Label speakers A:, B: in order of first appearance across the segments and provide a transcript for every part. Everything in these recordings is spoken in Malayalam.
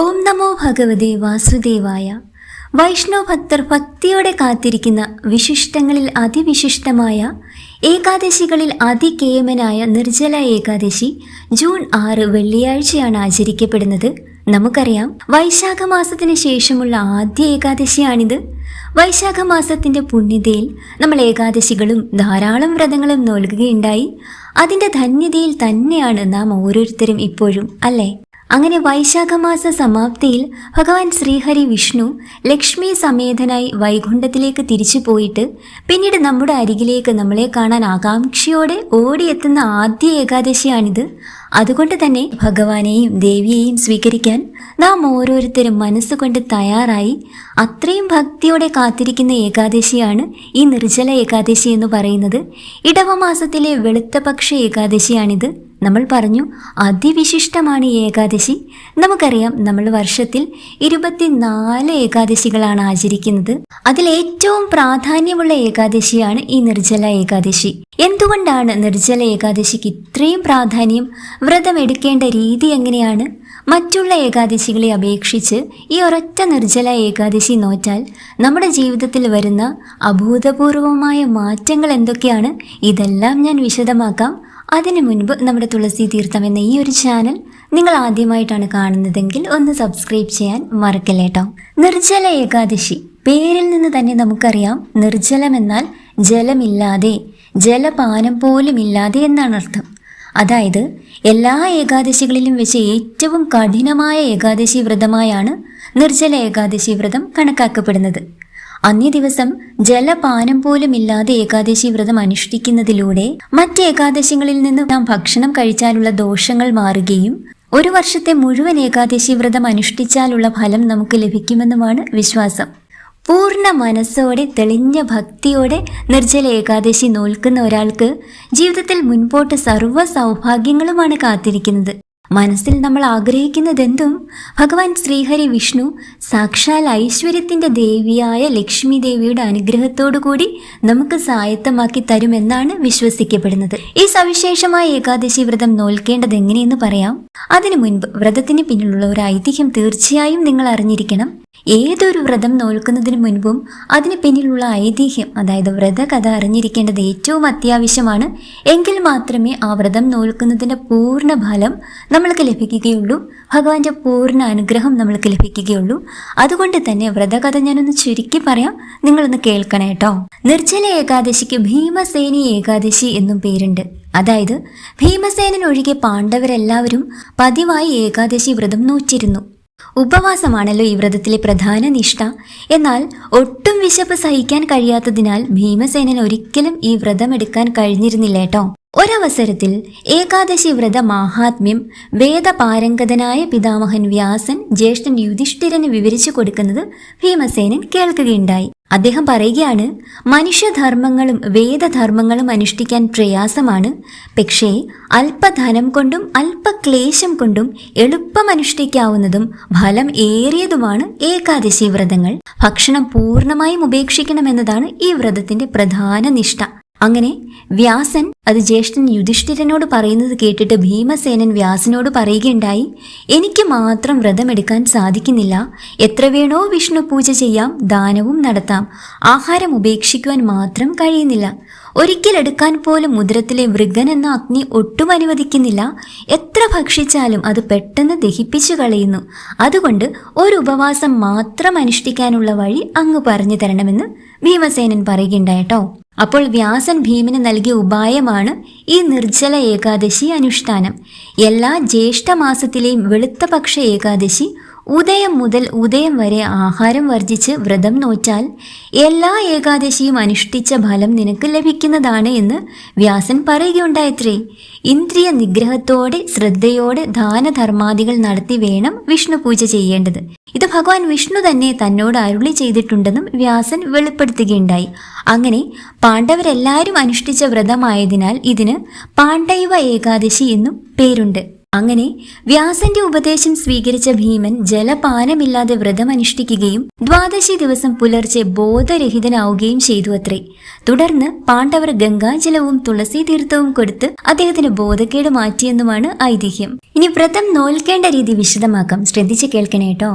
A: ഓം നമോ ഭഗവതി വാസുദേവായ. വൈഷ്ണവ ഭക്തർ ഭക്തിയോടെ കാത്തിരിക്കുന്ന വിശിഷ്ടങ്ങളിൽ അതിവിശിഷ്ടമായ ഏകാദശികളിൽ അതികേയമനായ നിർജല ഏകാദശി ജൂൺ ആറ് വെള്ളിയാഴ്ചയാണ് ആചരിക്കപ്പെടുന്നത്. നമുക്കറിയാം വൈശാഖ മാസത്തിന് ശേഷമുള്ള ആദ്യ ഏകാദശിയാണിത്. വൈശാഖ മാസത്തിന്റെ പുണ്യതയിൽ നമ്മൾ ഏകാദശികളും ധാരാളം വ്രതങ്ങളും നൽകുകയുണ്ടായി. അതിന്റെ ധന്യതയിൽ തന്നെയാണ് നാം ഓരോരുത്തരും ഇപ്പോഴും അല്ലേ? അങ്ങനെ വൈശാഖമാസ സമാപ്തിയിൽ ഭഗവാൻ ശ്രീഹരി വിഷ്ണു ലക്ഷ്മി സമേതനായി വൈകുണ്ഠത്തിലേക്ക് തിരിച്ചു പോയിട്ട് പിന്നീട് നമ്മുടെ അരികിലേക്ക് നമ്മളെ കാണാൻ ആകാംക്ഷയോടെ ഓടിയെത്തുന്ന ആദ്യ ഏകാദശിയാണിത്. അതുകൊണ്ട് തന്നെ ഭഗവാനെയും ദേവിയെയും സ്വീകരിക്കാൻ നാം ഓരോരുത്തരും മനസ്സുകൊണ്ട് തയ്യാറായി അത്രയും ഭക്തിയോടെ കാത്തിരിക്കുന്ന ഏകാദശിയാണ് ഈ നിർജല ഏകാദശി എന്ന് പറയുന്നത്. ഇടവമാസത്തിലെ വെളുത്തപക്ഷ ഏകാദശിയാണിത്. നമ്മൾ പറഞ്ഞു അതിവിശിഷ്ടമാണ് ഈ ഏകാദശി. നമുക്കറിയാം നമ്മൾ വർഷത്തിൽ ഇരുപത്തിനാല് ഏകാദശികളാണ് ആചരിക്കുന്നത്. അതിൽ ഏറ്റവും പ്രാധാന്യമുള്ള ഏകാദശിയാണ് ഈ നിർജല ഏകാദശി. എന്തുകൊണ്ടാണ് നിർജല ഏകാദശിക്ക് ഇത്രയും പ്രാധാന്യം? വ്രതം എടുക്കേണ്ട രീതി എങ്ങനെയാണ്? മറ്റുള്ള ഏകാദശികളെ അപേക്ഷിച്ച് ഈ ഒരൊറ്റ നിർജല ഏകാദശി നോറ്റാൽ നമ്മുടെ ജീവിതത്തിൽ വരുന്ന അഭൂതപൂർവമായ മാറ്റങ്ങൾ എന്തൊക്കെയാണ്? ഇതെല്ലാം ഞാൻ വിശദമാക്കാം. അതിനു മുൻപ് നമ്മുടെ തുളസി തീർത്ഥം എന്ന ഈ ഒരു ചാനൽ നിങ്ങൾ ആദ്യമായിട്ടാണ് കാണുന്നതെങ്കിൽ ഒന്ന് സബ്സ്ക്രൈബ് ചെയ്യാൻ മറക്കല്ലേട്ടോ നിർജല ഏകാദശി. പേരിൽ നിന്ന് തന്നെ നമുക്കറിയാം നിർജലമെന്നാൽ ജലമില്ലാതെ ജലപാനം പോലും ഇല്ലാതെ എന്നാണ് അർത്ഥം അതായത് എല്ലാ ഏകാദശികളിലും വെച്ച് ഏറ്റവും കഠിനമായ ഏകാദശി വ്രതമായാണ് നിർജല ഏകാദശി വ്രതം കണക്കാക്കപ്പെടുന്നത്. അന്നേ ദിവസം ജലപാനം പോലും ഇല്ലാതെ ഏകാദശി വ്രതം അനുഷ്ഠിക്കുന്നതിലൂടെ മറ്റ് ഏകാദശികളിൽ നിന്ന് നാം ഭക്ഷണം കഴിച്ചാലുള്ള ദോഷങ്ങൾ മാറുകയും ഒരു വർഷത്തെ മുഴുവൻ ഏകാദശി വ്രതം അനുഷ്ഠിച്ചാലുള്ള ഫലം നമുക്ക് ലഭിക്കുമെന്നുമാണ് വിശ്വാസം. പൂർണ മനസ്സോടെ തെളിഞ്ഞ ഭക്തിയോടെ നിർജല ഏകാദശി നോൽക്കുന്ന ഒരാൾക്ക് ജീവിതത്തിൽ മുൻപോട്ട് സർവ സൗഭാഗ്യങ്ങളുമാണ് കാത്തിരിക്കുന്നത്. മനസ്സിൽ നമ്മൾ ആഗ്രഹിക്കുന്നതെന്തും ഭഗവാൻ ശ്രീഹരി വിഷ്ണു സാക്ഷാൽ ഐശ്വര്യത്തിന്റെ ദേവിയായ ലക്ഷ്മി ദേവിയുടെ അനുഗ്രഹത്തോടു കൂടി നമുക്ക് സായത്തമാക്കി തരുമെന്നാണ് വിശ്വസിക്കപ്പെടുന്നത്. ഈ സവിശേഷമായ ഏകാദശി വ്രതം നോൽക്കേണ്ടത് എങ്ങനെയെന്ന് പറയാം. അതിനു മുൻപ് വ്രതത്തിന് പിന്നിലുള്ള ഒരു ഐതിഹ്യം തീർച്ചയായും നിങ്ങൾ അറിഞ്ഞിരിക്കണം. ഏതൊരു വ്രതം നോൽക്കുന്നതിന് മുൻപും അതിന് പിന്നിലുള്ള ഐതിഹ്യം അതായത് വ്രതകഥ അറിഞ്ഞിരിക്കേണ്ടത് ഏറ്റവും അത്യാവശ്യമാണ്. എങ്കിൽ മാത്രമേ ആ വ്രതം നോൽക്കുന്നതിന്റെ പൂർണ ഫലം നമ്മൾക്ക് ലഭിക്കുകയുള്ളൂ. ഭഗവാന്റെ പൂർണ അനുഗ്രഹം നമ്മൾക്ക് ലഭിക്കുകയുള്ളൂ. അതുകൊണ്ട് തന്നെ വ്രതകഥ ഞാനൊന്ന് ചുരുക്കി പറയാം. നിങ്ങളൊന്ന് കേൾക്കണേ കേട്ടോ നിർജല ഏകാദശിക്ക് ഭീമസേനി ഏകാദശി എന്നും പേരുണ്ട്. അതായത് ഭീമസേനൻ ഒഴികെ പാണ്ഡവരെല്ലാവരും പതിവായി ഏകാദശി വ്രതം നോച്ചിരുന്നു ഉപവാസമാണല്ലോ ഈ വ്രതത്തിലെ പ്രധാന നിഷ്ഠ. എന്നാൽ ഒട്ടും വിശപ്പ് സഹിക്കാൻ കഴിയാത്തതിനാൽ ഭീമസേനൻ ഒരിക്കലും ഈ വ്രതം എടുക്കാൻ കഴിഞ്ഞിരുന്നില്ല കേട്ടോ. ഒരവസരത്തിൽ ഏകാദശി വ്രത മാഹാത്മ്യം വേദപാരംഗതനായ പിതാമഹൻ വ്യാസൻ ജ്യേഷ്ഠൻ യുധിഷ്ഠിരന് വിവരിച്ചു കൊടുക്കുന്നത് ഭീമസേനൻ കേൾക്കുകയുണ്ടായി. അദ്ദേഹം പറയുകയാണ് മനുഷ്യധർമ്മങ്ങളും വേദധർമ്മങ്ങളും അനുഷ്ഠിക്കാൻ പ്രയാസമാണ്. പക്ഷേ അല്പധനം കൊണ്ടും അല്പക്ലേശം കൊണ്ടും എളുപ്പം അനുഷ്ഠിക്കാവുന്നതും ഫലം ഏറിയതുമാണ് ഏകാദശി വ്രതങ്ങൾ. ഭക്ഷണം പൂർണമായും ഉപേക്ഷിക്കണമെന്നതാണ് ഈ വ്രതത്തിന്റെ പ്രധാന നിഷ്ഠ. അങ്ങനെ വ്യാസൻ അത് ജ്യേഷ്ഠൻ യുധിഷ്ഠിരനോട് പറയുന്നത് കേട്ടിട്ട് ഭീമസേനൻ വ്യാസനോട് പറയുകയുണ്ടായി എനിക്ക് മാത്രം വ്രതമെടുക്കാൻ സാധിക്കുന്നില്ല. എത്ര വേണോ വിഷ്ണു പൂജ ചെയ്യാം ദാനവും നടത്താം. ആഹാരം ഉപേക്ഷിക്കുവാൻ മാത്രം കഴിയുന്നില്ല. ഒരിക്കൽ എടുക്കാൻ പോലും മുദ്രത്തിലെ മൃഗൻ എന്ന അഗ്നി ഒട്ടും അനുവദിക്കുന്നില്ല. എത്ര ഭക്ഷിച്ചാലും അത് പെട്ടെന്ന് ദഹിപ്പിച്ചു കളയുന്നു. അതുകൊണ്ട് ഒരു ഉപവാസം മാത്രം അനുഷ്ഠിക്കാനുള്ള വഴി അങ്ങ് പറഞ്ഞു തരണമെന്ന് ഭീമസേനൻ പറയുകയുണ്ടായിട്ടോ അപ്പോൾ വ്യാസൻ ഭീമന് നൽകിയ ഉപായമാണ് ഈ നിർജല ഏകാദശി അനുഷ്ഠാനം. എല്ലാ ജ്യേഷ്ഠമാസത്തിലെയും വെളുത്തപക്ഷ ഏകാദശി ഉദയം മുതൽ ഉദയം വരെ ആഹാരം വർജിച്ച് വ്രതം നോറ്റാൽ എല്ലാ ഏകാദശിയും അനുഷ്ഠിച്ച ഫലം നിനക്ക് ലഭിക്കുന്നതാണ് എന്ന് വ്യാസൻ പറയുകയുണ്ടായത്രേ. ഇന്ദ്രിയ നിഗ്രഹത്തോടെ ശ്രദ്ധയോടെ ദാനധർമാദികൾ നടത്തി വേണം വിഷ്ണു പൂജ ചെയ്യേണ്ടത്. ഇത് ഭഗവാൻ വിഷ്ണു തന്നെ തന്നോട് അരുളി ചെയ്തിട്ടുണ്ടെന്നും വ്യാസൻ വെളിപ്പെടുത്തുകയുണ്ടായി. അങ്ങനെ പാണ്ഡവരെല്ലാവരും അനുഷ്ഠിച്ച വ്രതമായതിനാൽ ഇതിന് പാണ്ഡൈവ ഏകാദശി എന്നും പേരുണ്ട്. അങ്ങനെ വ്യാസന്റെ ഉപദേശം സ്വീകരിച്ച ഭീമൻ ജലപാനമില്ലാതെ വ്രതമനുഷ്ഠിക്കുകയും ദ്വാദശി ദിവസം പുലർച്ചെ ബോധരഹിതനാവുകയും ചെയ്തു അത്രേ. തുടർന്ന് പാണ്ഡവർ ഗംഗാജലവും തുളസി തീർത്ഥവും കൊടുത്ത് അദ്ദേഹത്തിന് ബോധക്കേട് മാറ്റിയെന്നുമാണ് ഐതിഹ്യം. ഇനി വ്രതം നോൽക്കേണ്ട രീതി വിശദമാക്കാം. ശ്രദ്ധിച്ചു കേൾക്കണേ കേട്ടോ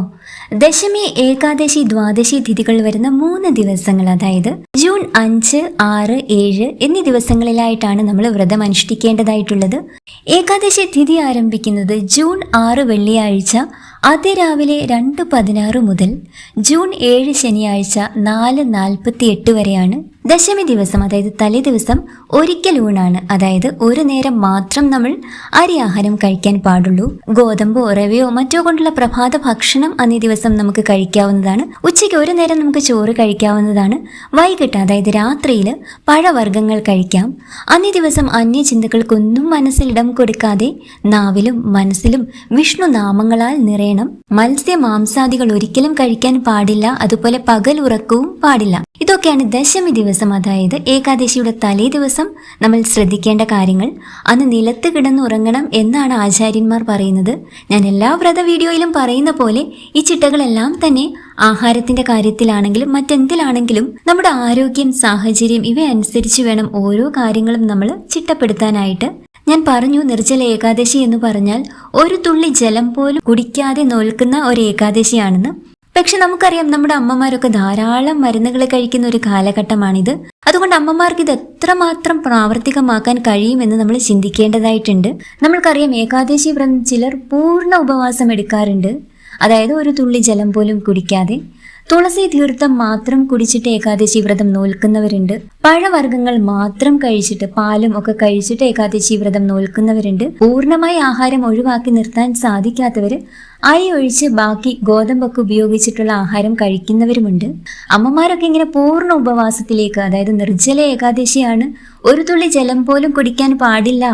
A: ദശമി ഏകാദശി ദ്വാദശി തിഥികൾ വരുന്ന മൂന്ന് ദിവസങ്ങൾ അതായത് ജൂൺ അഞ്ച് ആറ് ഏഴ് എന്നീ ദിവസങ്ങളിലായിട്ടാണ് നമ്മൾ വ്രതം അനുഷ്ഠിക്കേണ്ടതായിട്ടുള്ളത് ഏകാദശി തിഥി ആരംഭിക്കുന്നത് ജൂൺ ആറ് വെള്ളിയാഴ്ച അതിരാവിലെ രണ്ട് പതിനാറ് മുതൽ ജൂൺ ഏഴ് ശനിയാഴ്ച നാല് നാൽപ്പത്തി എട്ട് വരെയാണ്. ദശമി ദിവസം അതായത് തലേ ദിവസം ഒരിക്കൽ ഊണാണ്. അതായത് ഒരു നേരം മാത്രം നമ്മൾ അരി ആഹാരം കഴിക്കാൻ പാടുള്ളൂ. ഗോതമ്പോ റവയോ മറ്റോ കൊണ്ടുള്ള പ്രഭാത ഭക്ഷണം അന്നേ ദിവസം നമുക്ക് കഴിക്കാവുന്നതാണ്. ഉച്ചയ്ക്ക് ഒരു നേരം നമുക്ക് ചോറ് കഴിക്കാവുന്നതാണ്. വൈകിട്ട് അതായത് രാത്രിയിൽ പഴവർഗങ്ങൾ കഴിക്കാം. അന്നേ ദിവസം അന്യചിന്തകൾക്കൊന്നും മനസ്സിലിടം കൊടുക്കാതെ നാവിലും മനസ്സിലും വിഷ്ണു നാമങ്ങളാൽ നിറയണം. മത്സ്യ മാംസാദികൾ ഒരിക്കലും കഴിക്കാൻ പാടില്ല. അതുപോലെ പകൽ ഉറക്കവും പാടില്ല. ഇതൊക്കെയാണ് ദശമി ദിവസം അതായത് ഏകാദശിയുടെ തലേ ദിവസം. നമ്മൾ ശ്രദ്ധിക്കേണ്ട കാര്യങ്ങൾ അന്ന് നിലത്ത് കിടന്നുറങ്ങണം എന്നാണ് ആചാര്യന്മാർ പറയുന്നത്. ഞാൻ എല്ലാ വ്രത വീഡിയോയിലും പറയുന്ന പോലെ ഈ ചിട്ടകളെല്ലാം തന്നെ ആഹാരത്തിന്റെ കാര്യത്തിലാണെങ്കിലും മറ്റെന്തിലാണെങ്കിലും നമ്മുടെ ആരോഗ്യം സാഹചര്യം ഇവയനുസരിച്ച് വേണം ഓരോ കാര്യങ്ങളും നമ്മൾ ചിട്ടപ്പെടുത്താനായിട്ട്. ഞാൻ പറഞ്ഞു നിർജല ഏകാദശി എന്ന് പറഞ്ഞാൽ ഒരു തുള്ളി ജലം പോലും കുടിക്കാതെ നോൽക്കുന്ന ഒരു ഏകാദശിയാണെന്ന്. പക്ഷെ നമുക്കറിയാം നമ്മുടെ അമ്മമാരൊക്കെ ധാരാളം മരുന്നുകൾ കഴിക്കുന്ന ഒരു കാലഘട്ടമാണിത്. അതുകൊണ്ട് അമ്മമാർക്ക് ഇത് എത്രമാത്രം പ്രാവർത്തികമാക്കാൻ കഴിയുമെന്ന് നമ്മൾ ചിന്തിക്കേണ്ടതായിട്ടുണ്ട്. നമ്മൾക്കറിയാം ഏകാദശി വ്രതം ചിലർ പൂർണ ഉപവാസം എടുക്കാറുണ്ട്. അതായത് ഒരു തുള്ളി ജലം പോലും കുടിക്കാതെ തുളസി തീർത്ഥം മാത്രം കുടിച്ചിട്ട് ഏകാദശി വ്രതം നോൽക്കുന്നവരുണ്ട്. പഴവർഗങ്ങൾ മാത്രം കഴിച്ചിട്ട് പാലും ഒക്കെ കഴിച്ചിട്ട് ഏകാദശി വ്രതം നോൽക്കുന്നവരുണ്ട്. പൂർണമായി ആഹാരം ഒഴിവാക്കി നിർത്താൻ സാധിക്കാത്തവര് അരി ഒഴിച്ച് ബാക്കി ഗോതമ്പൊക്കെ ഉപയോഗിച്ചിട്ടുള്ള ആഹാരം കഴിക്കുന്നവരുമുണ്ട്. അമ്മമാരൊക്കെ ഇങ്ങനെ പൂർണ ഉപവാസത്തിലേക്ക് അതായത് നിർജല ഏകാദശിയാണ്. ഒരു തുള്ളി ജലം പോലും കുടിക്കാൻ പാടില്ല.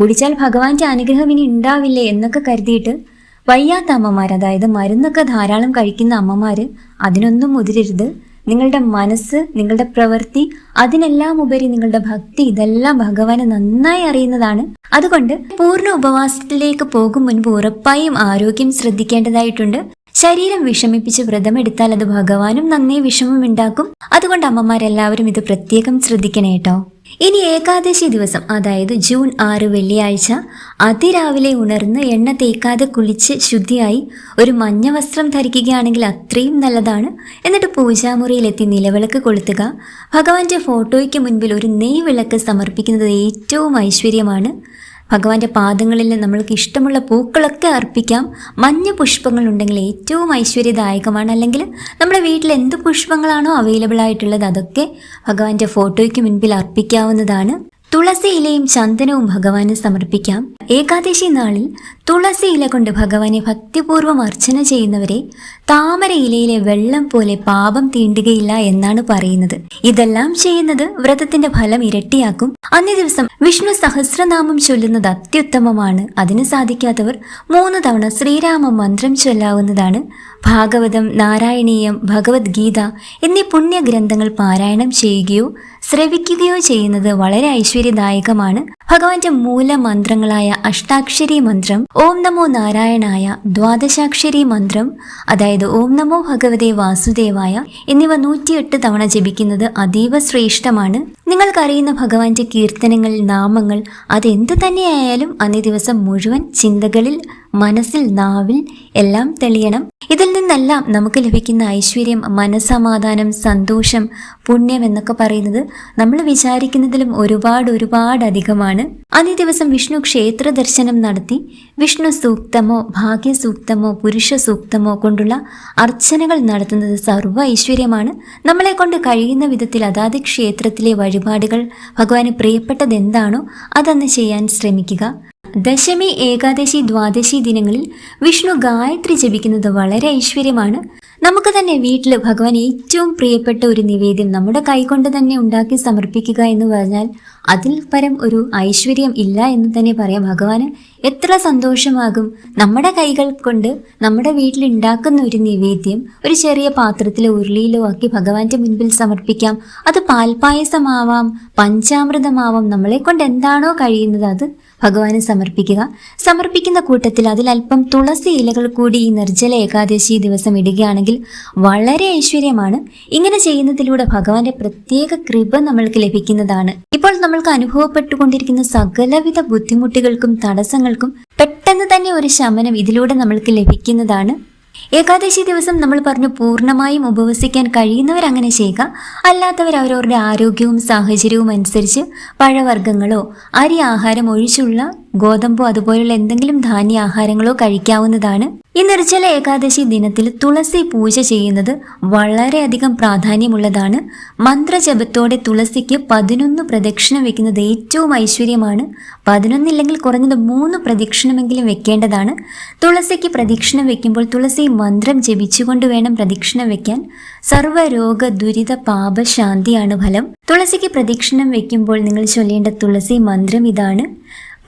A: കുടിച്ചാൽ ഭഗവാന്റെ അനുഗ്രഹം ഇനി ഉണ്ടാവില്ലേ എന്നൊക്കെ കരുതിയിട്ട് വയ്യാത്ത അമ്മമാർ അതായത് മരുന്നൊക്കെ ധാരാളം കഴിക്കുന്ന അമ്മമാർ അതിനൊന്നും മുതിരരുത്. നിങ്ങളുടെ മനസ്സ് നിങ്ങളുടെ പ്രവൃത്തി അതിനെല്ലാം ഉപരി നിങ്ങളുടെ ഭക്തി ഇതെല്ലാം ഭഗവാനെ നന്നായി അറിയുന്നതാണ്. അതുകൊണ്ട് പൂർണ ഉപവാസത്തിലേക്ക് പോകും മുൻപ് ഉറപ്പായും ആരോഗ്യം ശ്രദ്ധിക്കേണ്ടതായിട്ടുണ്ട്. ശരീരം വിഷമിപ്പിച്ച് വ്രതമെടുത്താൽ അത് ഭഗവാനും നന്നേ വിഷമം ഉണ്ടാക്കും. അതുകൊണ്ട് അമ്മമാരെല്ലാവരും ഇത് പ്രത്യേകം ശ്രദ്ധിക്കണേ കേട്ടോ ഇനി ഏകാദശി ദിവസം അതായത് ജൂൺ ആറ് വെള്ളിയാഴ്ച അതിരാവിലെ ഉണർന്ന് എണ്ണ തേക്കാതെ കുളിച്ച് ശുദ്ധിയായി ഒരു മഞ്ഞ വസ്ത്രം ധരിക്കുകയാണെങ്കിൽ അത്രയും നല്ലതാണ്. എന്നിട്ട് പൂജാമുറിയിലെത്തി നിലവിളക്ക് കൊളുത്തുക. ഭഗവാന്റെ ഫോട്ടോയ്ക്ക് മുൻപിൽ ഒരു നെയ്വിളക്ക് സമർപ്പിക്കുന്നത് ഏറ്റവും ഐശ്വര്യമാണ്. ഭഗവാന്റെ പാദങ്ങളിൽ നമ്മൾക്ക് ഇഷ്ടമുള്ള പൂക്കളൊക്കെ അർപ്പിക്കാം. മഞ്ഞ പുഷ്പങ്ങൾ ഉണ്ടെങ്കിൽ ഏറ്റവും ഐശ്വര്യദായകമാണ്. അല്ലെങ്കിൽ നമ്മുടെ വീട്ടിൽ എന്ത് പുഷ്പങ്ങളാണോ അവൈലബിൾ ആയിട്ടുള്ളത് അതൊക്കെ ഭഗവാന്റെ ഫോട്ടോയ്ക്ക് മുൻപിൽ അർപ്പിക്കാവുന്നതാണ്. തുളസി ഇലയും ചന്ദനവും ഭഗവാന് സമർപ്പിക്കാം. ഏകാദശി നാളിൽ തുളസി ഇല കൊണ്ട് ഭഗവാനെ ഭക്തിപൂർവം അർച്ചന ചെയ്യുന്നവരെ താമര ഇലയിലെ വെള്ളം പോലെ പാപം തീണ്ടുകയില്ല എന്നാണ് പറയുന്നത്. ഇതെല്ലാം ചെയ്യുന്നത് വ്രതത്തിന്റെ ഫലം ഇരട്ടിയാക്കും. അന്നേ ദിവസം വിഷ്ണു സഹസ്രനാമം ചൊല്ലുന്നത് അത്യുത്തമമാണ്. അതിന് സാധിക്കാത്തവർ മൂന്ന് തവണ ശ്രീരാമ മന്ത്രം ചൊല്ലാവുന്നതാണ്. ഭാഗവതം നാരായണീയം ഭഗവത്ഗീത എന്നീ പുണ്യഗ്രന്ഥങ്ങൾ പാരായണം ചെയ്യുകയോ ശ്രവിക്കുകയോ ചെയ്യുന്നത് വളരെ ഐശ്വര്യദായകമാണ്. ഭഗവാന്റെ മൂലമന്ത്രങ്ങളായ അഷ്ടാക്ഷരി മന്ത്രം ഓം നമോ നാരായണായ ദ്വാദശാക്ഷരി മന്ത്രം അതായത് ഓം നമോ ഭഗവതേ വാസുദേവായ എന്നിവ നൂറ്റിയെട്ട് തവണ ജപിക്കുന്നത് അതീവ ശ്രേഷ്ഠമാണ്. നിങ്ങൾക്കറിയുന്ന ഭഗവാന്റെ കീർത്തനങ്ങൾ നാമങ്ങൾ അതെന്ത് തന്നെയായാലും അന്നേ ദിവസം മുഴുവൻ ചിന്തകളിൽ മനസ്സിൽ നാവിൽ എല്ലാം തെളിയണം. ഇതിൽ നിന്നെല്ലാം നമുക്ക് ലഭിക്കുന്ന ഐശ്വര്യം മനസമാധാനം സന്തോഷം പുണ്യം എന്നൊക്കെ പറയുന്നത് നമ്മൾ വിചാരിക്കുന്നതിലും ഒരുപാട് ഒരുപാട് അധികമാണ്. അന്നേ ദിവസം വിഷ്ണു ക്ഷേത്ര ദർശനം നടത്തി. വിഷ്ണു സൂക്തമോ ഭാഗ്യ സൂക്തമോ പുരുഷ സൂക്തമോ കൊണ്ടുള്ള അർച്ചനകൾ നടത്തുന്നത് സർവ ഐശ്വര്യമാണ്. നമ്മളെ കൊണ്ട് കഴിയുന്ന വിധത്തിൽ അതാത് ക്ഷേത്രത്തിലെ വഴിപാടുകൾ ഭഗവാന് പ്രിയപ്പെട്ടത് എന്താണോ അതന്ന് ചെയ്യാൻ ശ്രമിക്കുക. ദശമി ഏകാദശി ദ്വാദശി ദിനങ്ങളിൽ വിഷ്ണു ഗായത്രി ജപിക്കുന്നത് വളരെ ഐശ്വര്യമാണ്. നമുക്ക് തന്നെ വീട്ടിൽ ഭഗവാൻ ഏറ്റവും പ്രിയപ്പെട്ട ഒരു നിവേദ്യം നമ്മുടെ കൈകൊണ്ട് തന്നെ ഉണ്ടാക്കി സമർപ്പിക്കുക എന്ന് പറഞ്ഞാൽ അതിൽ പരം ഒരു ഐശ്വര്യം ഇല്ല എന്ന് തന്നെ പറയാം. ഭഗവാന് എത്ര സന്തോഷമാകും. നമ്മുടെ കൈകൾ കൊണ്ട് നമ്മുടെ വീട്ടിൽ ഉണ്ടാക്കുന്ന ഒരു നിവേദ്യം ഒരു ചെറിയ പാത്രത്തിലോ ഉരുളിയിലോ ആക്കി ഭഗവാന്റെ മുൻപിൽ സമർപ്പിക്കാം. അത് പാൽപായസമാവാം പഞ്ചാമൃതമാവാം. നമ്മളെ കൊണ്ട് എന്താണോ കഴിയുന്നത് അത് ഭഗവാന് സമർപ്പിക്കുക. സമർപ്പിക്കുന്ന കൂട്ടത്തിൽ അതിലല്പം തുളസി ഇലകൾ കൂടി ഈ നിർജല ഏകാദശി ദിവസം ഇടുകയാണെങ്കിൽ വളരെ ഐശ്വര്യമാണ്. ഇങ്ങനെ ചെയ്യുന്നതിലൂടെ ഭഗവാന്റെ പ്രത്യേക കൃപ നമ്മൾക്ക് ലഭിക്കുന്നതാണ്. ഇപ്പോൾ നമ്മൾക്ക് അനുഭവപ്പെട്ടുകൊണ്ടിരിക്കുന്ന സകലവിധ ബുദ്ധിമുട്ടുകൾക്കും തടസ്സങ്ങൾക്കും പെട്ടെന്ന് തന്നെ ഒരു ശമനം ഇതിലൂടെ നമ്മൾക്ക് ലഭിക്കുന്നതാണ്. ഏകാദശി ദിവസം നമ്മൾ പറഞ്ഞു പൂർണമായും ഉപവസിക്കാൻ കഴിയുന്നവർ അങ്ങനെ ചെയ്യുക. അല്ലാത്തവർ അവരവരുടെ ആരോഗ്യവും സാഹചര്യവും അനുസരിച്ച് പഴവർഗങ്ങളോ അരി ആഹാരം ഒഴിച്ചുള്ള ഗോതമ്പോ അതുപോലുള്ള എന്തെങ്കിലും ധാന്യ ആഹാരങ്ങളോ കഴിക്കാവുന്നതാണ്. ഈ നിർജല ഏകാദശി ദിനത്തിൽ തുളസി പൂജ ചെയ്യുന്നത് വളരെയധികം പ്രാധാന്യമുള്ളതാണ്. മന്ത്രജപത്തോടെ തുളസിക്ക് പതിനൊന്ന് പ്രദക്ഷിണം വെക്കുന്നത് ഏറ്റവും ഐശ്വര്യമാണ്. പതിനൊന്നില്ലെങ്കിൽ കുറഞ്ഞത് മൂന്ന് പ്രദക്ഷിണമെങ്കിലും വെക്കേണ്ടതാണ്. തുളസിക്ക് പ്രദക്ഷിണം വെക്കുമ്പോൾ തുളസി മന്ത്രം ജപിച്ചുകൊണ്ട് വേണം പ്രദക്ഷിണം വെക്കാൻ. സർവരോഗ ദുരിത പാപ ശാന്തിയാണ് ഫലം. തുളസിക്ക് പ്രദക്ഷിണം വെക്കുമ്പോൾ നിങ്ങൾ ചൊല്ലേണ്ട തുളസി മന്ത്രം ഇതാണ്.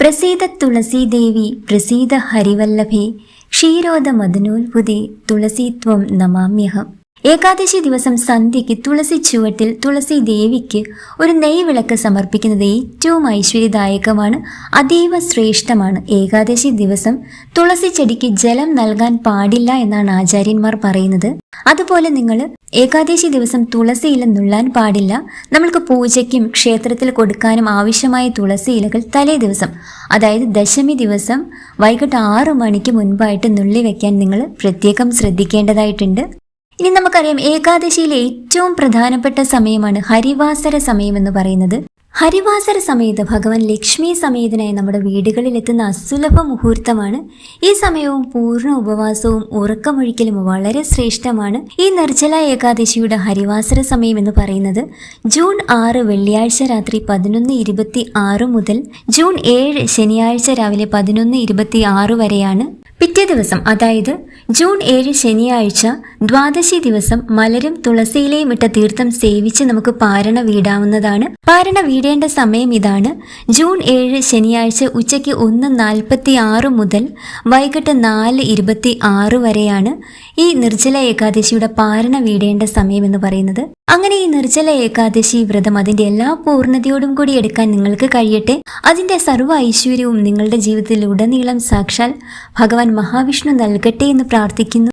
A: പ്രസീത തുളസീദേവി പ്രസീത ഹരിവല്ലഭേ ക്ഷീരോദ മദനോത്ഭുതി തുളസീത്വം നമാമ്യഹം. ഏകാദശി ദിവസം സന്ധ്യയ്ക്ക് തുളസി ചുവട്ടിൽ തുളസി ദേവിക്ക് ഒരു നെയ്വിളക്ക് സമർപ്പിക്കുന്നത് ഏറ്റവും ഐശ്വര്യദായകമാണ്. അതീവ ശ്രേഷ്ഠമാണ് ഏകാദശി ദിവസം. തുളസി ചെടിക്ക് ജലം നൽകാൻ പാടില്ല എന്നാണ് ആചാര്യന്മാർ പറയുന്നത്. അതുപോലെ നിങ്ങൾ ഏകാദശി ദിവസം തുളസി ഇല നുള്ളാൻ പാടില്ല. നമ്മൾക്ക് പൂജയ്ക്കും ക്ഷേത്രത്തിൽ കൊടുക്കാനും ആവശ്യമായ തുളസി ഇലകൾ തലേ ദിവസം അതായത് ദശമി ദിവസം വൈകിട്ട് ആറു മണിക്ക് മുൻപായിട്ട് നുള്ളി വെക്കാൻ നിങ്ങൾ പ്രത്യേകം ശ്രദ്ധിക്കേണ്ടതായിട്ടുണ്ട്. ഇനി നമുക്കറിയാം ഏകാദശിയിലെ ഏറ്റവും പ്രധാനപ്പെട്ട സമയമാണ് ഹരിവാസര സമയം എന്ന് പറയുന്നത്. ഹരിവാസര സമയത്ത് ഭഗവാൻ ലക്ഷ്മി സമേതനായി നമ്മുടെ വീടുകളിൽ എത്തുന്ന അസുലഭ മുഹൂർത്തമാണ്. ഈ സമയവും പൂർണ ഉപവാസവും ഉറക്കമൊഴിക്കലും വളരെ ശ്രേഷ്ഠമാണ്. ഈ നിർജല ഏകാദശിയുടെ ഹരിവാസര സമയം എന്ന് പറയുന്നത് ജൂൺ ആറ് വെള്ളിയാഴ്ച രാത്രി പതിനൊന്ന് ഇരുപത്തി ആറ് മുതൽ ജൂൺ ഏഴ് ശനിയാഴ്ച രാവിലെ പതിനൊന്ന് ഇരുപത്തി ആറ് വരെയാണ്. പിറ്റേ ദിവസം അതായത് ജൂൺ ഏഴ് ശനിയാഴ്ച ദ്വാദശി ദിവസം മലരും തുളസിയിലയും ഇട്ട തീർത്ഥം സേവിച്ച് നമുക്ക് പാരണ വീടാവുന്നതാണ്. പാരണ വീടേണ്ട സമയം ഇതാണ്. ജൂൺ ഏഴ് ശനിയാഴ്ച ഉച്ചയ്ക്ക് ഒന്ന് നാൽപ്പത്തി ആറ് മുതൽ വൈകിട്ട് നാല് ഇരുപത്തി ആറ് വരെയാണ് ഈ നിർജല ഏകാദശിയുടെ പാരണ വീടേണ്ട സമയം എന്ന് പറയുന്നത്. അങ്ങനെ ഈ നിർജല ഏകാദശി വ്രതം അതിന്റെ എല്ലാ പൂർണതയോടും കൂടി എടുക്കാൻ നിങ്ങൾക്ക് കഴിയട്ടെ. അതിന്റെ സർവ ഐശ്വര്യവും നിങ്ങളുടെ ജീവിതത്തിൽ ഉടനീളം സാക്ഷാൽ ഭഗവാൻ മഹാവിഷ്ണു നൽകട്ടെ എന്ന് പ്രാർത്ഥിക്കുന്നു.